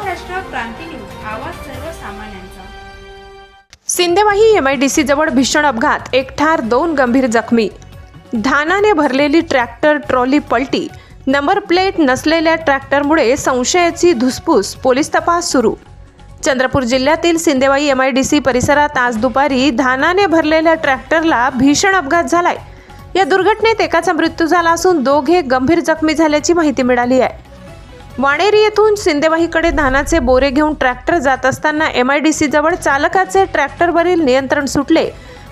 क्रांती news आवाज सर्वसामान्यांचा. Sindewahi MIDC जवळ भीषण अपघात एक ठार दोन गंभीर जखमी. धानाने भरलेली ट्रॅक्टर ट्रॉली पलटी नंबर प्लेट नसलेल्या ट्रॅक्टरमुळे संशयाची धुसफूस पोलीस तपास सुरू. चंद्रपूर जिल्ह्यातील सिंदेवाई सी परिसरात आज दुपारी धानाने भरलेल्या ट्रॅक्टरला भीषण अपघात झालाय. या दुर्घटनेत एकाचा मृत्यू झाला असून दोघे गंभीर जखमी झाल्याची माहिती मिळाली आहे. वाणेरी येथून सिंदेवाहीकडे धानाचे बोरे घेऊन ट्रॅक्टर जात असताना एम आय डी सी जवळ चालकाचे ट्रॅक्टरवरील नियंत्रण सुटले.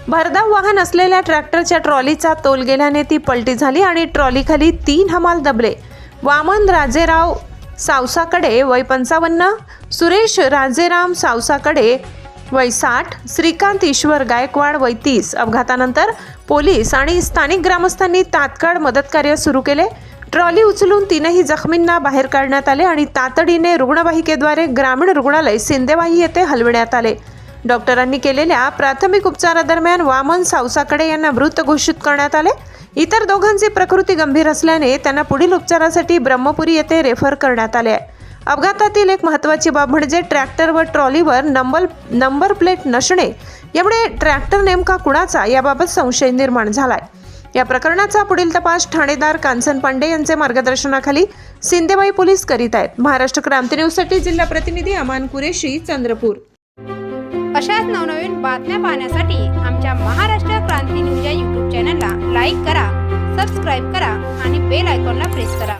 भरधाव वाहन असलेल्या ट्रॅक्टरच्या ट्रॉलीचा तोल गेल्याने ती पलटी झाली आणि ट्रॉलीखाली तीन हमाल दबले. वामन राजेराव सावसाकडे वय पंचावन्न सुरेश राजेराम सावसाकडे वय साठ श्रीकांत ईश्वर गायकवाड वय तीस. अपघातानंतर पोलीस आणि स्थानिक ग्रामस्थांनी तात्काळ मदतकार्य सुरू केले. ट्रॉली उचलून तीनही जखमींना बाहेर काढण्यात आले आणि तातडीने रुग्णवाहिकेद्वारे ग्रामीण रुग्णालय सिंदेवाही येथे हलविण्यात आले. डॉक्टरांनी केलेल्या प्राथमिक उपचारादरम्यान वामन सावसाकडे यांना मृत घोषित करण्यात आले. इतर दोघांची प्रकृती गंभीर असल्याने त्यांना पुढील उपचारासाठी ब्रह्मपुरी येथे रेफर करण्यात आले आहे. अपघातातील एक महत्त्वाची बाब म्हणजे ट्रॅक्टर व ट्रॉलीवर नंबर नंबर प्लेट नसणे. यामुळे ट्रॅक्टर नेमका कुणाचा? याबाबत संशय निर्माण झाला आहे या प्रकरणाचा पुढील तपास ठाणेदार कांचन पांडे यांचे मार्गदर्शनाखाली सिंदेबाई पोलीस करीत आहेत. महाराष्ट्र क्रांती न्यूजसाठी जिल्हा प्रतिनिधी अमान कुरेशी चंद्रपूर. अशाच नवनवीन बातम्या पाहण्यासाठी आमच्या महाराष्ट्र क्रांती न्यूज या यूट्यूब चॅनलला लाईक करा सबस्क्राईब करा आणि बेल आयकॉनला प्रेस करा.